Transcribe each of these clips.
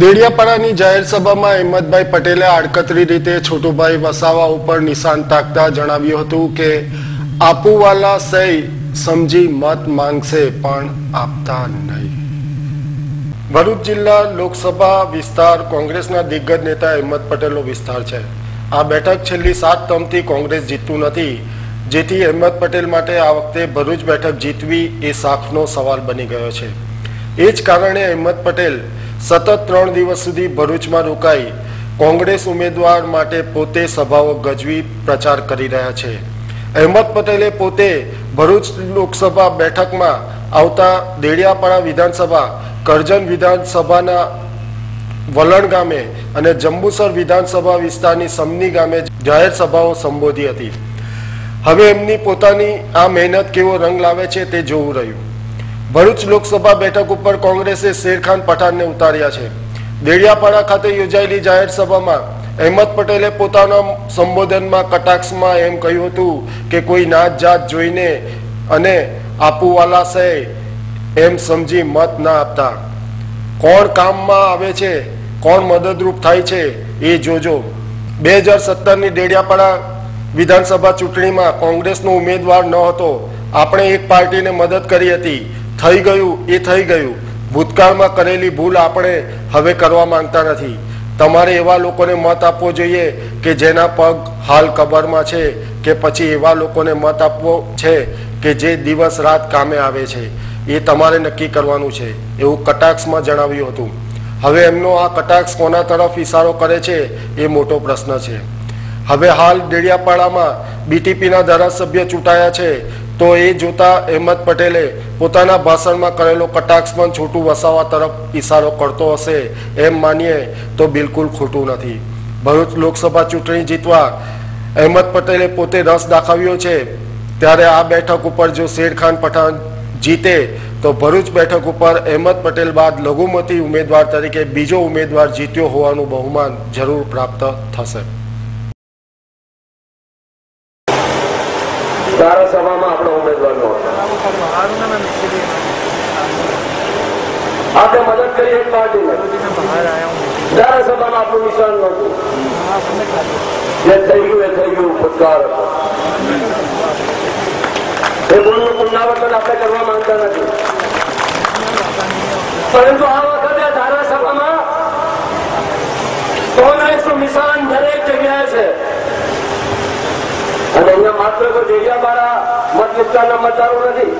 દેડિયાપાડાની જાહેર સભામાં અહેમદભાઈ પટેલે આડકતરી રીતે છોટુભાઈ વસાવા ઉપર નિશાન તાકતા જણાવ્યું હતું કે આપુવાલા સહી સમજી મત માંગશે પણ આપતા નહીં. ભરૂચ જિલ્લા લોકસભા વિસ્તાર કોંગ્રેસના દિગ્ગજ નેતા અહેમદ પટેલનો વિસ્તાર છે. આ બેઠક છેલ્લી સાત ટર્મથી કોંગ્રેસ જીતતું નથી, જેથી અહેમદ પટેલ માટે આ વખતે ભરૂચ બેઠક જીતવી એ સાખનો સવાલ બની ગયો છે. એ જ કારણે અહેમદ પટેલ સતત ત્રણ દિવસ સુધી ભરૂચમાં રોકાઈ કોંગ્રેસ ઉમેદવાર માટે પોતે સભાઓ ગજવી પ્રચાર કરી રહ્યા છે. અહેમદ પટેલે પોતે ભરૂચ લોકસભા બેઠકમાં આવતા દેડિયાપાડા વિધાનસભા, કરજણ વિધાનસભાના વલણ ગામે અને જંબુસર વિધાનસભા વિસ્તારની સમની ગામે જાહેર સભાઓ સંબોધી હતી. હવે એમની પોતાની આ મહેનત કેવો રંગ લાવે છે તે જોવું રહ્યું. ભરૂચ લોકસભા બેઠક ઉપર કોંગ્રેસે શેરખાન પઠાણને ઉતાર્યા છે. દેડિયાપાડા ખાતે યોજાયેલી જાહેર સભામાં અહેમદ પટેલે પોતાના સંબોધનમાં કટાક્ષમાં એમ કહ્યું હતું કે કોઈ નાત જાત જોઈને અને આપુવાલા સે એમ સમજી મત ના આપતા. કોણ કામમાં આવે છે, કોણ મદદરૂપ થાય છે એ જોજો. બે હજાર સત્તરની ડેડિયાપાડા વિધાનસભા ચૂંટણીમાં કોંગ્રેસનો ઉમેદવાર ન હતો. આપણે એક પાર્ટીને મદદ કરી હતી. થઈ ગયું, એ થઈ ગયું. ભૂતકાળમાં કરેલી ભૂલ આપણે હવે કરવા માંગતા નથી. તમારે એવા લોકોને મત આપવો જોઈએ કે જેના પગ હાલ કબરમાં છે, કે પછી એવા લોકોને મત આપવો છે કે જે દિવસ રાત કામે આવે છે. એ તમારે નક્કી કરવાનું છે. એવું કટાક્ષમાં જણાવ્યું હતું. હવે એમનો આ કટાક્ષ કોના તરફ ઇશારો કરે છે, એ મોટો પ્રશ્ન છે. હવે હાલ ડેડિયાપાડામાં બીટીપીના ધારાસભ્ય ચૂંટાયા છે. તો એ જોતા અહેમદ પટેલે પોતાના ભાષણમાં કરેલો કટાક્ષ પણ છોટું વસાવા તરફ ઇશારો કરતો હશે એમ માનીએ તો બિલકુલ ખોટું નથી. ભરૂચ લોકસભા ચૂંટણી જીતવા અહેમદ પટેલે પોતે રસ દાખવ્યો છે. ત્યારે આ બેઠક ઉપર જો શેરખાન પઠાણ જીતે તો ભરૂચ બેઠક ઉપર અહેમદ પટેલ બાદ લઘુમતી ઉમેદવાર તરીકે બીજો ઉમેદવાર જીત્યો હોવાનું બહુમાન જરૂર પ્રાપ્ત થશે. ધારાસભામાં આપણો ઉમેદવાર નો આપણે મદદ કરી એક પાર્ટીને. ધારાસભામાં આપણું નિશાન નહોતું. જે થઈ ગયું એ થઈ ગયું ભૂતકાળ હતો. એ ભૂલનું પુનરાવર્તન આપણે કરવા માંગતા નથી. પરંતુ આ વખતે ધારાસભામાં કોંગ્રેસનું નિશાન અને અહીંયા માત્ર દેડિયાપાડા મત વિસ્તારના મતદારો નથી.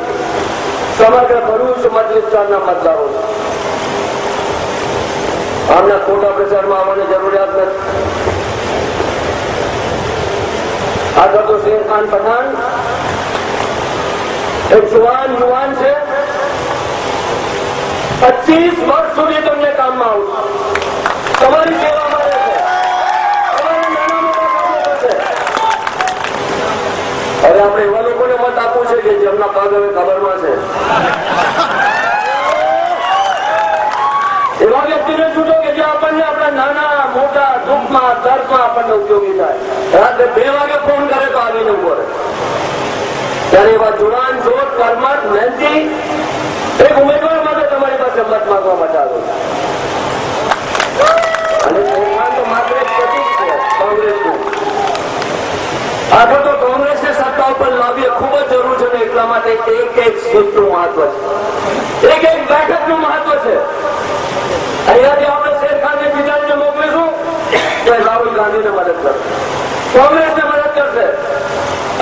સમગ્ર ભરૂચ મત વિસ્તારના મતદારો આમના ખોટા પ્રચારમાં આવવાની જરૂરિયાત નથી. આગળ તો શેર ખાન પઠાણ. એક જુવાન, યુવાન છે. પચીસ વર્ષ સુધી તમને કામમાં આવું તમારી સેવામાં રહેશે તમારા નાના મોટા કામો કરશે હવે આપણે એવા લોકોને મત આપવું છે ત્યારે એવા જુવાન, જોત, કર્મઠ, મહેનતી, એક ઉમેદવાર માટે તમારી પાસે મત માંગવા માટે આવ્યો આગળ તો કોંગ્રેસને સત્તા ઉપર લાવવી ખૂબ જ જરૂર છે ને એટલા માટે એક એક સીટનું મહત્વ છે. એક એક બેઠકનું મહત્વ છે. અહીંયાથી આપણે શેરખાનને જીતાડીને મોકલીશું, તો રાહુલ ગાંધીને મદદ કરશે. કોંગ્રેસને મદદ કરશે.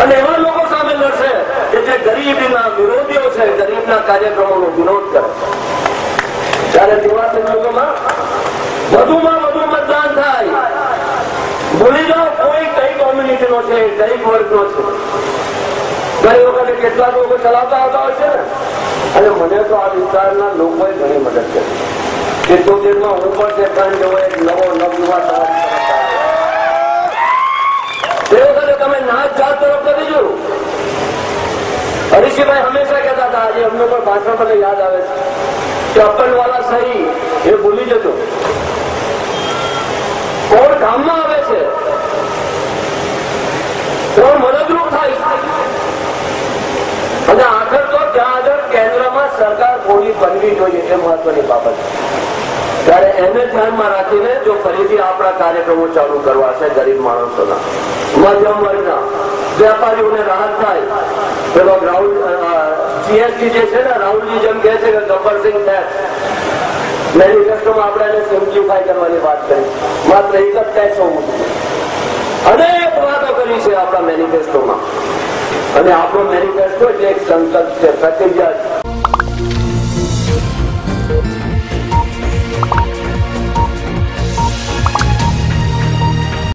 અને એવા લોકો સામે લડશે કે જે ગરીબના વિરોધીઓ છે, ગરીબના કાર્યક્રમોનો વિરોધ કરે. ત્યારે તેવા સંજોગોમાં વધુમાં વધુ મતદાન થાય. ભૂલી જાઓ, કોઈ કઈ કોમ્યુનિટીનો છે કઈ વર્ગનો છે. ઘણી વખતે કેટલાક લોકો ચલાવતા આવતા હોય છે ને? અને મને તો આ વિસ્તારના લોકોએ ઘણી મદદ કરી. સિત્તોતેરમાં હું પણ શેખાન જેવો એક નવો નવયુવા તે વખતે તમે નાચ જાત તરફ કરી જોયું હરીશભાઈ હંમેશા કહેતા હતા, આજે અમને પણ ભાષણ મને યાદ આવે છે. કે અપનવાલા સહી, એ ભૂલી જતો કોણ ગામમાં આવે છે? કોણ મદદરૂપ થાય અને આખર તો ત્યાં આગળ કેન્દ્રમાં સરકાર થોડી બનવી જોઈએ એ મહત્વની બાબત ત્યારે એને ધ્યાનમાં રાખીને જો ફરીથી આપણા કાર્યક્રમો ચાલુ કરવા છે ગરીબ માણસોના, મધ્યમ વર્ગના, વેપારીઓને રાહત થાય પેલો રાહુલ જીએસટી જે છે ને, રાહુલજી જેમ કહે છે કે ગબ્બરસિંહ ટેક્સ મેનિફેસ્ટોમાં આપણે એને સિમ્પ્લિફાઈ કરવાની વાત કરી. માત્ર એક જ ટેક્સ હોવું અનેક વાતો કરી છે આપણા મેનિફેસ્ટોમાં અને આપણો મેનિફેસ્ટો એટલે એક સંકલ્પ છે પ્રતિજ્ઞા